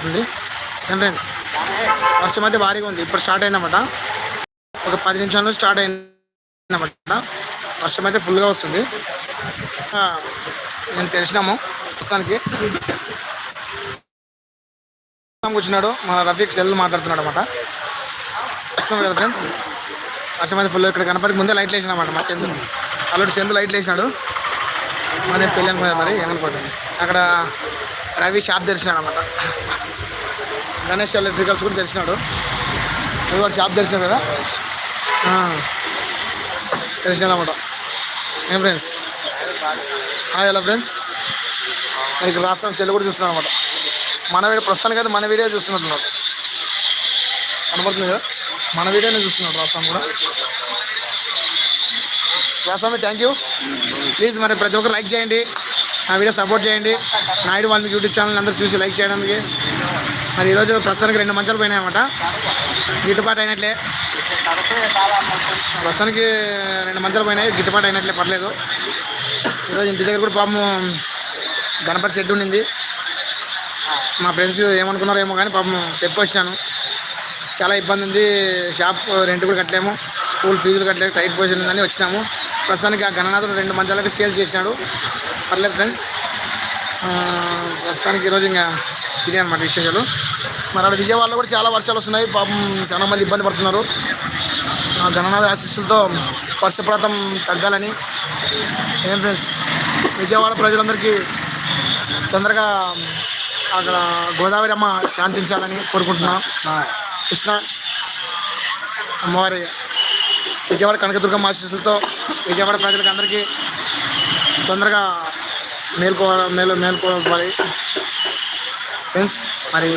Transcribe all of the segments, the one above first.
పడుతుంది ఏం వర్షం అయితే భారీగా ఉంది. ఇప్పుడు స్టార్ట్ అయిందన్నమాట. ఒక పది నిమిషాలు స్టార్ట్ అయిందన్నమాట. వర్షం అయితే ఫుల్గా వస్తుంది. నేను తెలిసినాము ప్రస్తుతానికి. వచ్చినాడు మన రఫీక్ సెల్ మాట్లాడుతున్నాడు అనమాట వస్తుంది కదా ఫ్రెండ్స్ వర్షం అయితే ఫుల్ ఇక్కడ గణపతికి ముందే లైట్లు వేసిన అనమాట మా చందు. అల్లుడు చందు లైట్లు వేసినాడు మరి పెళ్ళి అనుకున్నాడు మరి ఏమనుకోండి అక్కడ రవి షాప్ తెరిచినాడు అనమాట గణేష్ ఎలక్ట్రికల్స్ కూడా తెరిచినాడు. నువ్వు కూడా షాప్ తెరిచినాడు కదా? తెరిచినాడు అనమాట ఏం ఫ్రెండ్స్? Hi hello friends. ఇక్కడ రాష్ట్రం సెల్ కూడా చూస్తున్నాను అనమాట మన వీడియో ప్రస్తుతానికి అయితే మన వీడియో చూస్తున్నట్టున్నాడు. కనబడుతుంది కదా? మన వీడియోనే చూస్తున్నాడు రాష్ట్రం కూడా. రాస్వామి థ్యాంక్ యూ ప్లీజ్ మరి ప్రతి ఒక్కరు లైక్ చేయండి. నా వీడియో సపోర్ట్ చేయండి. నాయుడు వాళ్ళ యూట్యూబ్ ఛానల్ అందరూ చూసి లైక్ చేయడానికి. మరి ఈరోజు ప్రస్తుతానికి రెండు మంచాలు పోయినాయి అన్నమాట గిట్టుబాటు అయినట్లే. ప్రస్తుతానికి రెండు మంచాలు పోయినాయి. గిట్టుబాటు అయినట్లే పర్లేదు. ఈరోజు ఇంటి దగ్గర కూడా పాపం గణపతి షెడ్ ఉండింది. మా ఫ్రెండ్స్ ఏమనుకున్నారో ఏమో కానీ పాపం చెప్పి వచ్చినాను. చాలా ఇబ్బంది ఉంది. షాప్ రెంట్ కూడా కట్టలేము. స్కూల్ ఫీజులు కట్టలేము టైట్ పొజిషన్ ఉందని వచ్చినాము. ప్రస్తుతానికి ఆ గణనాథుడు రెండు మంచాలకి సేల్ చేసినాడు పర్లేదు ఫ్రెండ్స్. ప్రస్తుతానికి ఈరోజు ఇంకా ఇదే అనమాట విశేషాలు. మరి అక్కడ విజయవాడలో కూడా చాలా వర్షాలు వస్తున్నాయి. పాపం చాలా మంది ఇబ్బంది పడుతున్నారు. ఆ గణనాథ ఆశీస్సులతో వర్షపాతం తగ్గాలని ఏం ఫ్రెండ్స్? విజయవాడ ప్రజలందరికీ తొందరగా అక్కడ గోదావరి అమ్మ శాంతించాలని కోరుకుంటున్నాం. కృష్ణ అమ్మవారి విజయవాడ కనకదుర్గమ్మ ఆశీస్సులతో విజయవాడ ప్రజలకు అందరికీ తొందరగా మేల్కో మేలు మేల్కోవాలి. ఫ్రెండ్స్ మరి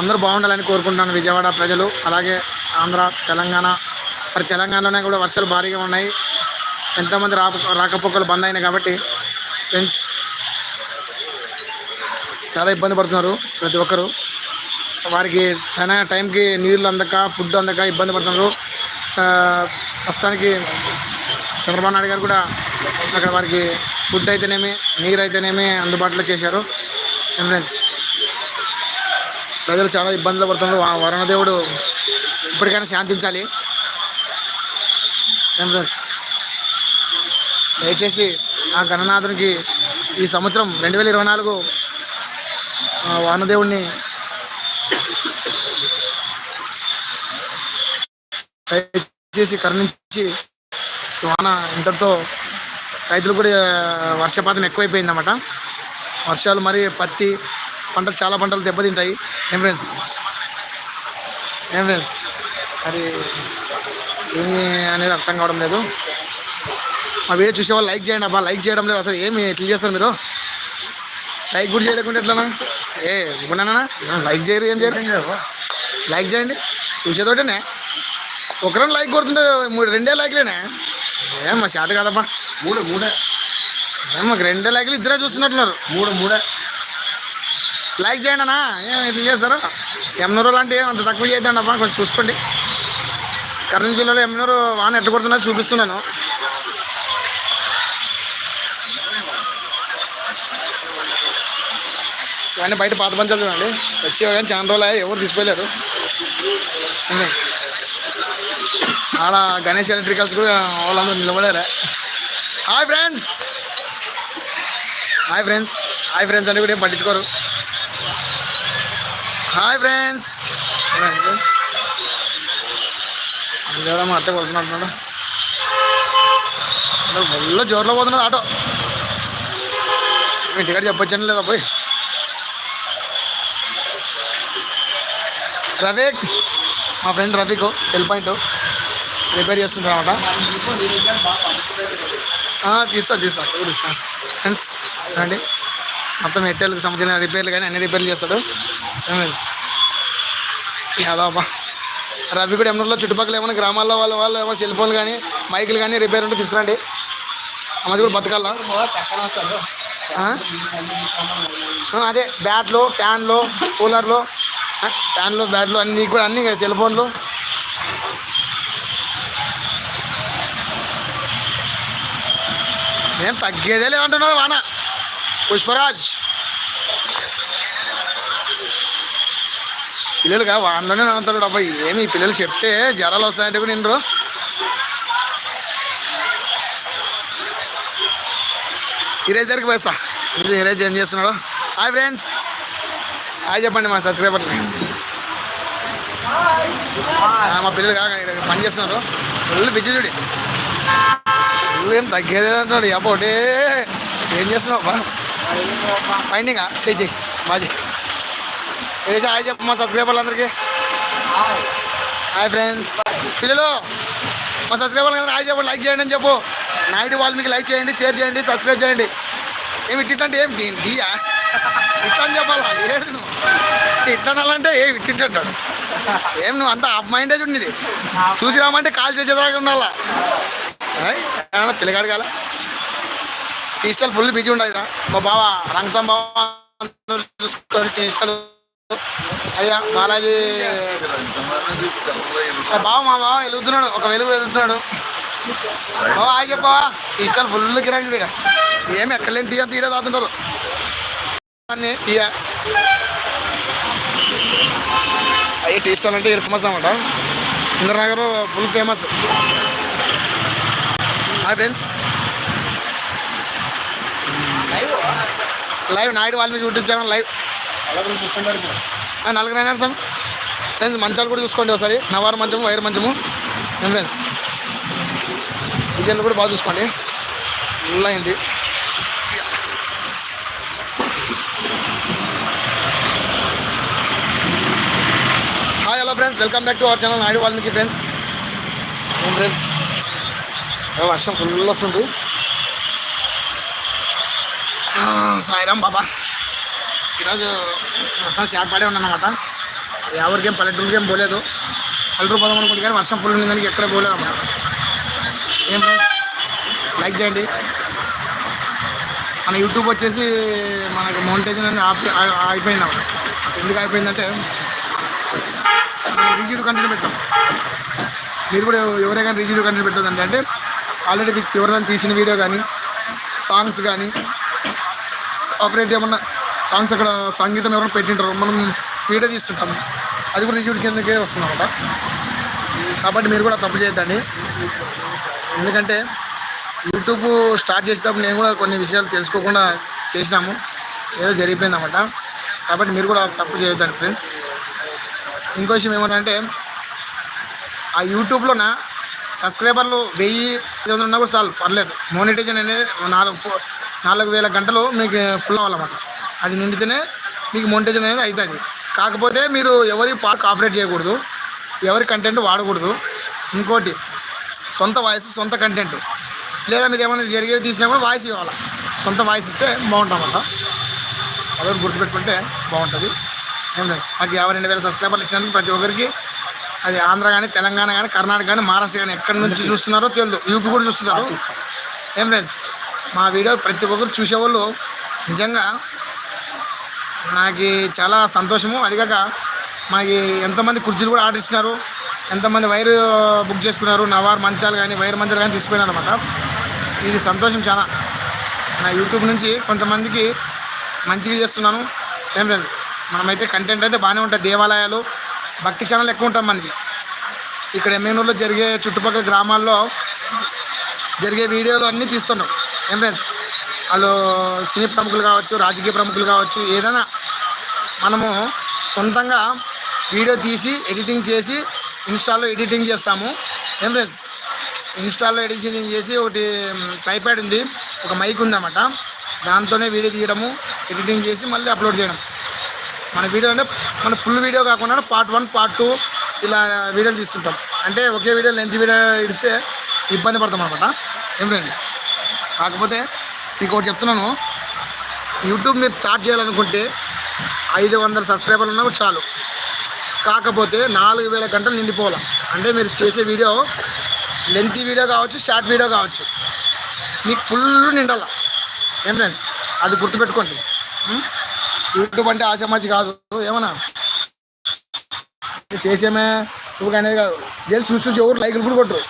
అందరూ బాగుండాలని కోరుకుంటున్నాను విజయవాడ ప్రజలు అలాగే ఆంధ్ర తెలంగాణ మరి తెలంగాణలోనే కూడా వర్షాలు భారీగా ఉన్నాయి. ఎంతోమంది రాక రాకపోకలు బంద్ అయినాయి కాబట్టి ఫ్రెండ్స్ చాలా ఇబ్బంది పడుతున్నారు ప్రతి ఒక్కరు. వారికి చాలా టైంకి నీళ్ళు అందక ఫుడ్ అందక ఇబ్బంది పడుతున్నారు. ప్రస్తుతానికి చంద్రబాబు నాయుడు గారు కూడా అక్కడ వారికి ఫుడ్ అయితేనేమి నీరు అయితేనేమి అందుబాటులో చేశారు. ఏం ప్రజలు చాలా ఇబ్బందులు పడుతున్నారు. ఆ వరుణదేవుడు ఇప్పటికైనా శాంతించాలి. ఏం దయచేసి ఆ గణనాథునికి ఈ సంవత్సరం రెండు వేల ఇరవై నాలుగు ఆ వానదేవుడిని దయచేసి కరుణించి వాన ఇంతటితో రైతులు కూడా వర్షపాతం ఎక్కువైపోయింది అన్నమాట వర్షాలు మరి పత్తి పంటలు చాలా పంటలు దెబ్బతింటాయి. ఏం ఫ్రెండ్స్? ఏం ఫ్రెండ్స్? మరి ఏమి అనేది అర్థం కావడం లేదు. మా వీడియో చూసే వాళ్ళు లైక్ చేయండి అబ్బా లైక్ చేయడం లేదు. అసలు ఏమి ఎట్లా చేస్తారు మీరు? లైక్ కూడా చేయలేకుంటే ఎట్లనా? ఏ ఇవ్వనా లైక్ చేయరు ఏం చేయరు? లైక్ చేయండి. చూసేతోటేనే ఒకరం లైక్ కొడుతుంటే మూడు రెండే లైక్లేనే ఏం మా చేత కదబ్బా. మూడు మూడే. ఏం మాకు రెండే లైక్లు ఇద్దరే చూస్తున్నట్టున్నారు. మూడు మూడే. లైక్ చేయండి అన్నా. ఏం ఇట్లా చేస్తారు? ఎమ్నూరు లాంటి అంత తక్కువ చేద్దాం అబ్బా కొంచెం చూసుకోండి. కర్నూలు జిల్లాలో ఎమ్నూరు వాన ఎట్లా కొడుతున్నది చూపిస్తున్నాను. ఇవన్నీ బయట పాత పంచాలు చూడండి. వచ్చి కానీ చాలా రోజులు ఎవరు తీసిపోయలేరు ఉంది. ఆడ గణేష్ ఎలక్ట్రికల్స్ కూడా వాళ్ళందరూ నిలబడారా? Hi friends hi friends hi friends అని కూడా పట్టించుకోరు. హాయ్ ఫ్రెండ్స్ అందరూ మా అత్త కొడుతున్నట్టున్నాడు ఫుల్ జోరులో పోతున్నది ఆటో. మీ ఇంటికాడ చెప్పొచ్చాను లేదా పోయి. రఫీక్ మా ఫ్రెండ్ రవిక్ సెల్ పాయింట్. రిపేర్ చేస్తుంటారు అనమాట తీస్తా తీస్తా. కూడా ఫ్రెండ్స్ రండి. మొత్తం ఎట్టెలకు సంబంధించిన రిపేర్లు కానీ అన్ని రిపేర్లు చేస్తాడు. అదాబా రవి కూడా ఎమ్మెల్యేలో చుట్టుపక్కల ఏమైనా గ్రామాల్లో వాళ్ళ వాళ్ళు ఏమైనా సెల్ ఫోన్లు కానీ మైకులు కానీ రిపేర్ ఉంటే తీసుకురండి. అమ్మది కూడా బతకాలా? అదే బ్యాట్లు ఫ్యాన్లు కూలర్లు ఫ్యాన్లు బ్యాట్లు అన్నీ కూడా అన్నీ సెల్ ఫోన్లు ఏం తగ్గేదే లేదంటున్నది వాన. పుష్పరాజ్. పిల్లలుగా వాళ్ళనే అంటాడు అబ్బాయి ఏమి ఈ పిల్లలు చెప్తే జ్వరాలు వస్తాయంటే కూడా నిండ్రు ఈరోజు దగ్గరికి పోయిస్తా. ఇది ఈరోజు ఏం చేస్తున్నాడు? Hi friends. హాయ్ చెప్పండి మా సబ్స్క్రైబర్ మా పిల్లలు కాక పని చేస్తున్నారు. ఫుల్ బిజీ చూడి. ఏం తగ్గేదే అంటున్నాడు. అబ్బా ఒకటే ఏం చేస్తున్నావు? ఫైండింగ్ చేయి చెయ్యి బాజీ ఈరోజు హాయ్ చెప్పు మా సబ్స్క్రైబర్లు అందరికీ హాయ్ ఫ్రెండ్స్. పిల్లలు మా సబ్స్క్రైబర్లు అందరూ హాయ్ చెప్పండి లైక్ చేయండి అని చెప్పు. నాయుడు వాళ్ళు మీకు లైక్ చేయండి షేర్ చేయండి సబ్స్క్రైబ్ చేయండి. ఏమి ఇట్లంటే ఏం? దియా ఇట్లా అని చెప్పాలా? ఏడు అనాలంటే ఏమి ఇట్టింటాడు ఏం నువ్వు అంతా ఆఫ్ మైండే చూడండి చూసి రామంటే కాల్ చేసేదాకా ఉండాలా? ఏమన్నా పిల్లగాడు కాల? టీ స్టాల్ ఫుల్ బిజీ ఉండదు మా బావ రంగసం బావ చూసుకొని టీ స్టాల్ అయ్యా బాలాజీ. బావ మా బావ వెలుగుతున్నాడు ఒక వెలుగు వెలుగుతున్నాడు. బావ ఆగి చెప్పావా? టీ స్టాల్ ఫుల్ గిరాకీ ఇక్కడ ఏమి ఎక్కలేని టీ తీయ ఈడ తాగుతుంటారు. అన్ని అయ్యే టీ స్టాల్ అంటే ఫేమస్ అనమాట Indranagar full famous. Hi friends. Live Naidu వాళ్ళ యూట్యూబ్ ఛానల్ లైవ్. నలుగురు అయినారు సార్? ఫ్రెండ్స్ మంచాలు కూడా చూసుకోండి ఒకసారి. నవారు మంచము వైర్ మంచము. ఫ్రెండ్స్? డిజైన్లు కూడా బాగా చూసుకోండి. ఫుల్ అయింది. Hi hello friends. Welcome back to our channel Naidu Valmiki friends friends? వర్షం ఫుల్ వస్తుంది. సాయిరామ్ బాబా. ఈరోజు వర్షం షార్ట్ పడే ఉన్నానమాట ఎవరికేం పల్లెటూరుకి ఏం పోలేదు. పల్లెటూరు పోదాం అనుకుంటే కానీ వర్షం ఫుల్ ఉందని ఎక్కడ పోలేదు అన్నమాట ఏం లైక్ చేయండి. మన యూట్యూబ్ వచ్చేసి మనకు మౌంటేజన్ అని ఆపి అయిపోయింది అన్నమాట ఎందుకు అయిపోయిందంటే రిజిడ్ కంటెంట్ పెట్టాం. మీరు కూడా ఎవరే కానీ రిజిడ్ కంటెంట్ పెట్టదండి అంటే ఆల్రెడీ మీకు ఎవరిదాన్ని తీసిన వీడియో కానీ సాంగ్స్ కానీ ఆపరేట్ ఏమన్నా సాంగ్స్ అక్కడ సంగీతం ఎవరైనా పెట్టింటారు మనం వీడియో తీస్తుంటాం. అది కూడా రిజిడ్ కిందకే వస్తుంది అనమాట కాబట్టి మీరు కూడా తప్పు చేయొద్దండి. ఎందుకంటే యూట్యూబ్ స్టార్ట్ చేసేటప్పుడు నేను కూడా కొన్ని విషయాలు తెలుసుకోకుండా చేసినాము. ఏదో జరిగిపోయింది అనమాట కాబట్టి మీరు కూడా తప్పు చేయొద్దండి ఫ్రెండ్స్ ఇంకో విషయం ఏమంటే ఆ యూట్యూబ్లోన సబ్స్క్రైబర్లు వెయ్యి ఐదు వందలు ఉన్నా చాలు పర్లేదు. మోనిటైజన్ అనేది నాలుగు ఫో- నాలుగు వేల గంటలు మీకు ఫుల్ అవ్వాలన్నమాట. అది నిండితేనే మీకు మోనిటైజన్ అనేది అవుతుంది కాకపోతే మీరు ఎవరి పాట కాపరేట్ చేయకూడదు ఎవరి కంటెంట్ వాడకూడదు. ఇంకోటి సొంత వాయిస్ సొంత కంటెంట్. లేదా మీరు ఏమైనా జరిగేవి తీసినా కూడా వాయిస్ ఇవ్వాలి? సొంత వాయిస్ ఇస్తే బాగుంటామన్నమాట అదొకటి గుర్తుపెట్టుకుంటే బాగుంటుంది. ఏం లేదు. మాకు యాభై రెండు వేల సబ్స్క్రైబర్లు ఇచ్చినందుకు ప్రతి ఒక్కరికి అది ఆంధ్ర కానీ తెలంగాణ కానీ కర్ణాటక కానీ మహారాష్ట్ర కానీ ఎక్కడి నుంచి చూస్తున్నారో తెలియదు యూపీ కూడా చూస్తున్నారు. ఏం లేదు. మా వీడియో ప్రతి ఒక్కరు చూసేవాళ్ళు నిజంగా నాకు చాలా సంతోషము. అదిగాక మాకు ఎంతమంది కుర్చీలు కూడా ఆర్డర్ ఇచ్చినారు. ఎంతమంది వైర్ బుక్ చేసుకున్నారు. నవార్ మంచాలు కానీ వైర్ మంచాలు కానీ తీసుకుపోయినారు అనమాట ఇది సంతోషం చాలా. నా యూట్యూబ్ నుంచి కొంతమందికి మంచిగా చేస్తున్నాను. ఏం లేదు. మనమైతే కంటెంట్ అయితే బాగానే ఉంటుంది దేవాలయాలు భక్తి ఛానల్ ఎక్కువ ఉంటాం మనకి. ఇక్కడ ఎమ్మెనూరులో జరిగే చుట్టుపక్కల గ్రామాల్లో జరిగే వీడియోలు అన్నీ తీస్తున్నాం. ఎంఫ్రెన్స్ వాళ్ళు సినీ ప్రముఖులు కావచ్చు రాజకీయ ప్రముఖులు కావచ్చు ఏదైనా మనము సొంతంగా వీడియో తీసి ఎడిటింగ్ చేసి ఇన్స్టాల్లో ఎడిటింగ్ చేస్తాము. ఎంఫ్రెన్స్ ఇన్స్టాల్లో ఎడిటింగ్ చేసి ఒకటి ట్రైప్యాడ్ ఉంది. ఒక మైక్ ఉందన్నమాట. దాంతోనే వీడియో తీయడము ఎడిటింగ్ చేసి మళ్ళీ అప్లోడ్ చేయడం. మన వీడియో అంటే మన ఫుల్ వీడియో కాకుండా పార్ట్ వన్ పార్ట్ టూ ఇలా వీడియోలు తీస్తుంటాం. అంటే ఒకే వీడియో లెంత్ వీడియో ఇడిస్తే ఇబ్బంది పడతాం అనమాట ఏం కాకపోతే మీకు ఒకటి చెప్తున్నాను. యూట్యూబ్ మీరు స్టార్ట్ చేయాలనుకుంటే ఐదు వందల సబ్స్క్రైబర్లు ఉన్నా చాలు. కాకపోతే నాలుగు వేల గంటలు నిండిపోవాలి? అంటే మీరు చేసే వీడియో లెంత్ వీడియో కావచ్చు షార్ట్ వీడియో కావచ్చు. మీకు ఫుల్ నిండాల? ఏం ఫ్రెండ్స్ అది గుర్తుపెట్టుకోండి. యూట్యూబ్ అంటే ఆశామాచి కాదు. ఏమన్నా? చేసేమే ఇప్పుడు అనేది కాదు. జైలు చూసి చూసి ఎవరు లైకులు కూడా కొట్టరు.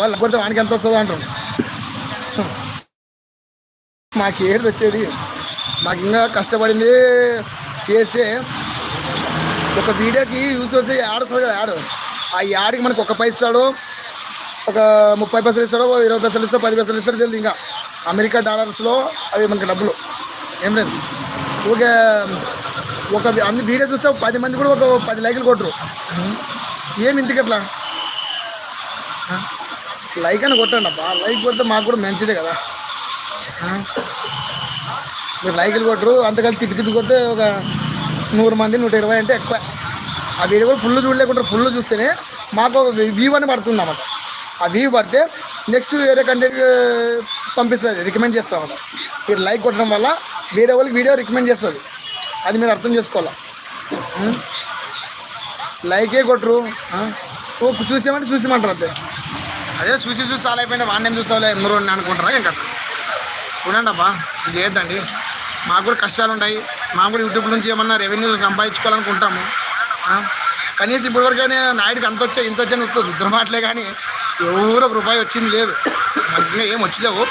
వాళ్ళు కొడితే వానికి ఎంత వస్తుందో అంటారు. మాకు ఏది వచ్చేది. మాకు ఇంకా కష్టపడింది చేసే ఒక వీడియోకి యూస్ వస్తే యాడ్ వస్తుంది కదా యాడ్. ఆ యాడ్కి మనకు ఒక పైసలు ఇస్తాడు. ఒక ముప్పై పైసలు ఇస్తాడు ఇరవై పైసలు ఇస్తాడు పది పైసలు ఇస్తాడు తెలియదు ఇంకా. అమెరికా డాలర్స్లో అవి మనకి డబ్బులు. ఏం లేదు. ఓకే. ఒక అందు వీడియో చూస్తే పది మంది కూడా ఒక పది లైకులు కొట్టరు. ఏమి ఇంతకట్లా లైక్ అని కొట్టండి అబ్బా. లైక్ కొడితే మాకు కూడా మంచిదే కదా. మీరు లైకులు కొట్టరు. అంతకలిసి తిప్పి తిప్పి కొడితే ఒక నూరు మంది నూట ఇరవై అంటే ఎక్కువ. ఆ వీడియో కూడా ఫుల్ చూడలేకుండా ఫుల్ చూస్తేనే మాకు ఒక వ్యూ అని పడుతుంది అన్నమాట. ఆ వ్యూ పడితే నెక్స్ట్ వేరే కంటెంట్ పంపిస్తుంది. రికమెండ్ చేస్తామన్నమాట మీరు లైక్ కొట్టడం వల్ల వేరే వాళ్ళకి వీడియో రికమెండ్ చేస్తుంది. అది మీరు అర్థం చేసుకోవాలా? లైకే కొట్టరు ఓ చూసామంటే చూసామంటారు అంతే. అదే చూసి చూసి చాలా అయిపోయింది వాడిని ఏం చూస్తావులే ఎన్నో అనుకుంటారా ఇంకా చూడండి అబ్బా ఇది చేయొద్దండి మాకు కూడా కష్టాలు ఉంటాయి మాకు కూడా యూట్యూబ్ నుంచి ఏమన్నా రెవెన్యూ సంపాదించుకోవాలనుకుంటాము కనీసం ఇప్పటివరకైనా నాయుడికి అంత వచ్చా ఇంత వచ్చే వస్తుంది దుర్మాటలే కానీ ఎవరు ఒక రూపాయి వచ్చింది లేదు. మంచిగా ఏం వచ్చలేవు.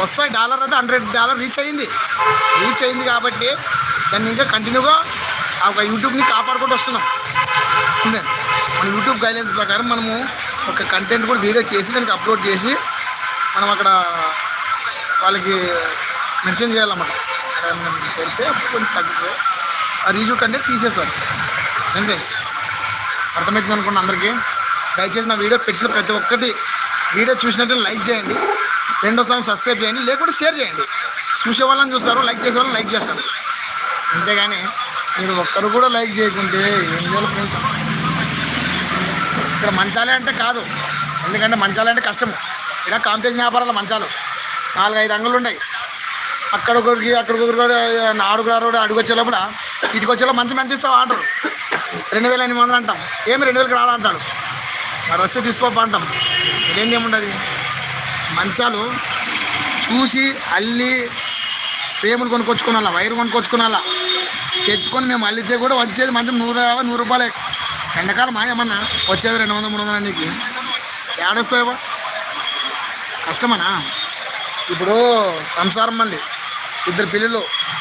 వస్తాయి డాలర్ అయితే హండ్రెడ్ డాలర్ రీచ్ అయింది రీచ్ అయింది కాబట్టి దాన్ని ఇంకా కంటిన్యూగా ఆ యూట్యూబ్ని కాపాడుకుంటూ వస్తున్నాం. అంతే మన యూట్యూబ్ గైడ్లైన్స్ ప్రకారం మనము ఒక కంటెంట్ కూడా వీడియో చేసి దానికి అప్లోడ్ చేసి మనం అక్కడ వాళ్ళకి మెన్షన్ చేయాలన్నమాట. పెడితే అప్పుడు కొంచెం తగ్గుతుంది ఆ రివ్యూ కంటెంట్ తీసేస్తారు. ఏం ఫ్రెండ్స్ అర్థమవుతుంది అనుకోండి అందరికీ? దయచేసి నా వీడియో పెట్టిన ప్రతి ఒక్కటి వీడియో చూసినట్టు లైక్ చేయండి. రెండోసారి సబ్స్క్రైబ్ చేయండి. లేకుంటే షేర్ చేయండి. చూసే వాళ్ళని చూస్తారు లైక్ చేసే వాళ్ళని లైక్ చేస్తారు. అంతేగాని మీరు ఒక్కరు కూడా లైక్ చేయకుంటే ఏం చేయాలి ఫ్రెండ్స్ ఇక్కడ మంచాలే అంటే కాదు. ఎందుకంటే మంచాలే అంటే కష్టం ఇలా కాంపిటీషన్ వ్యాపారాలు మంచాలు. నాలుగు ఐదు అంగులు ఉన్నాయి. అక్కడ ఒకరికి అక్కడ ఒకరికి కూడా ఆడుగురు ఆరు అడుగు ఇటుకు మంచి మంది ఇస్తావు అంటారు. రెండు వేల ఎనిమిది వందలు అంటాం. ఏమి రెండు వేలకు రాదా అంటాడు. మరి వస్తే తీసుకోపా అంటాం. ఇదేంది ఏముండదు? మంచాలు చూసి అల్లి ఫ్రేములు కొనుక్కొచ్చుకోనాలా వైర్ కొనుక్కొచ్చుకోనాలా. తెచ్చుకొని మేము అల్లితే కూడా వచ్చేది మంచి నూరు యాభై నూరు రూపాయలే. ఎండాకాలం మాయమన్నా వచ్చేది రెండు వందల మూడు వందల నీకు. ఏడొస్తాయా కష్టమనా? ఇప్పుడు సంసారం మంది ఇద్దరు పిల్లలు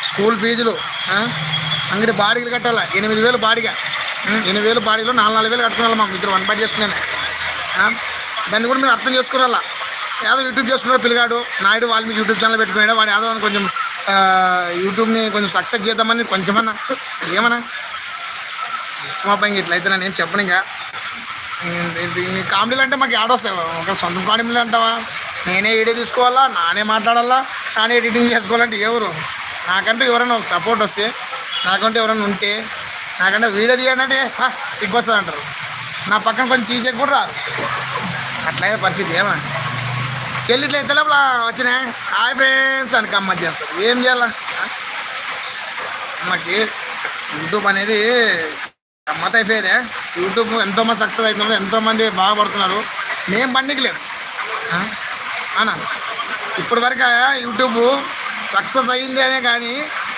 స్కూల్ ఫీజులు అంగడి బాడీలు కట్టాలా? ఎనిమిది వేలు బాడిగా. ఎనిమిది వేలు బాడీలో నాలుగు నాలుగు వేలు కట్టుకోవాలి మాకు? ఇద్దరు వన్ బై చేసుకున్నాను దాన్ని కూడా మేము అర్థం చేసుకోవాలా ఏదో యూట్యూబ్ చేసుకున్నాడు పిల్లగాడు. నాయుడు వాళ్ళు మీకు యూట్యూబ్ ఛానల్ పెట్టుకున్నాడు? వాడు ఏదో కొంచెం యూట్యూబ్ని కొంచెం సక్సెస్ చేద్దామని కొంచెమన్నా. ఏమన్నా? ఇష్టమా ఇట్లా ఇట్లయితే నేను ఏం చెప్పను ఇంకా. నీ కామెడీలు అంటే మాకు ఆడొస్తాయి ఒక సొంత కామెడీలు అంటావా? నేనే వీడియో తీసుకోవాలా? నానే మాట్లాడాలా? నానే ఎడిటింగ్ చేసుకోవాలంటే ఎవరు? నాకంటే ఎవరైనా ఒక సపోర్ట్ వస్తే నాకంటే ఎవరైనా ఉంటే నాకంటే వీడియో తీయాలంటే అంటే సిగ్గు వస్తుంది అంటారు. నా పక్కన కొంచెం తీసే కూడా రారు. అట్లయితే పరిస్థితి ఏమా. చెల్లి ఇట్లా అయితే లోపల వచ్చినాయి హాయ్ ఫ్రెండ్స్ అని కమ్మత్ చేస్తారు ఏం చేయాలా? మాకు యూట్యూబ్ అనేది గమ్మత్ అయిపోయేదే యూట్యూబ్ ఎంతోమంది సక్సెస్ అవుతున్నారు ఎంతోమంది బాగుపడుతున్నారు. మేము పండికి లేదు ఇప్పటి వరకు యూట్యూబ్ సక్సెస్ అయింది అనే కానీ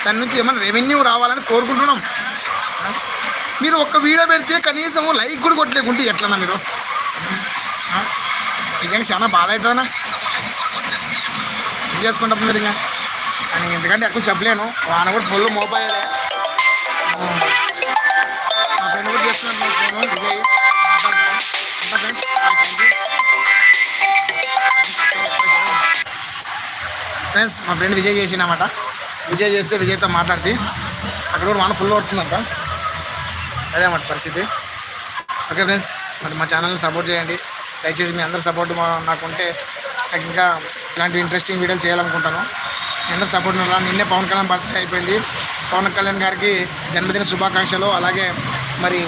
దాని నుంచి ఏమైనా రెవెన్యూ రావాలని కోరుకుంటున్నాం. మీరు ఒక్క వీడియో పెడితే కనీసం లైక్ కూడా కొట్టలేకుంటే ఎట్లన్నా మీరు? నిజంగా చాలా బాధ అవుతుందన్నా ఏం చేసుకుంటాం మీరు ఇంకా? ఎందుకంటే ఎక్కువ చెప్పలేను. వాన కూడా ఫుల్ మోపాయలే ఫ్రెండ్స్ ఫ్రెండ్స్ మా ఫ్రెండ్ విజయ్ చేసినమాట విజయ్ చేస్తే విజయ్తో మాట్లాడితే అక్కడ కూడా వాన ఫుల్ పడుతుందంట అదే పరిస్థితి. ఓకే ఫ్రెండ్స్ మరి మా ఛానల్ని సపోర్ట్ చేయండి. దయచేసి మీ అందరు సపోర్ట్ నాకు ఉంటే నాకు ఇంకా ఇలాంటి ఇంట్రెస్టింగ్ వీడియోలు చేయాలనుకుంటాను. మీ సపోర్ట్ నిన్నే పవన్ కళ్యాణ్ బర్త్డే అయిపోయింది. పవన్ కళ్యాణ్ గారికి జన్మదిన శుభాకాంక్షలు అలాగే మరి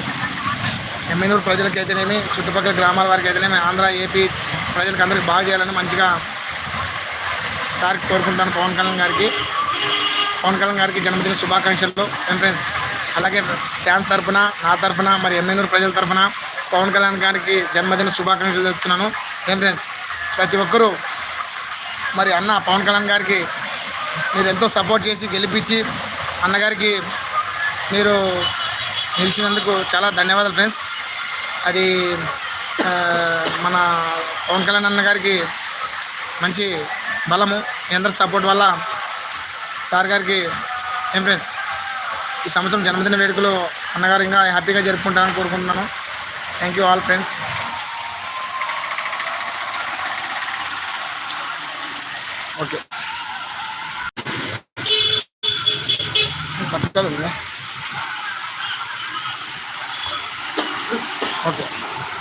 ఎమ్మెనూరు ప్రజలకి అయితేనేమి చుట్టుపక్కల గ్రామాల వారికి అయితేనేమి ఆంధ్ర ఏపీ ప్రజలకు అందరికి బాగా చేయాలని మంచిగా సార్ కోరుకుంటాను పవన్ కళ్యాణ్ గారికి. పవన్ కళ్యాణ్ గారికి జన్మదిన శుభాకాంక్షలు. ఎంట్రెన్స్ అలాగే ఫ్యాన్స్ తరఫున నా తరఫున మరి ఎమ్మెనూరు ప్రజల తరఫున పవన్ కళ్యాణ్ గారికి జన్మదిన శుభాకాంక్షలు చెప్తున్నాను ఎంట్రెన్స్ ప్రతి ఒక్కరూ మరి అన్న పవన్ కళ్యాణ్ గారికి మీరు ఎంతో సపోర్ట్ చేసి గెలిపించి అన్నగారికి మీరు నిలిచినందుకు చాలా ధన్యవాదాలు ఫ్రెండ్స్. అది మన పవన్ కళ్యాణ్ అన్న గారికి మంచి బలము అందరి సపోర్ట్ వల్ల సార్ గారికి ఏం ఫ్రెండ్స్ ఈ సంవత్సరం జన్మదిన వేడుకలు అన్నగారు ఇంకా హ్యాపీగా జరుపుకుంటానని కోరుకుంటున్నాను. Thank you all friends okay 好准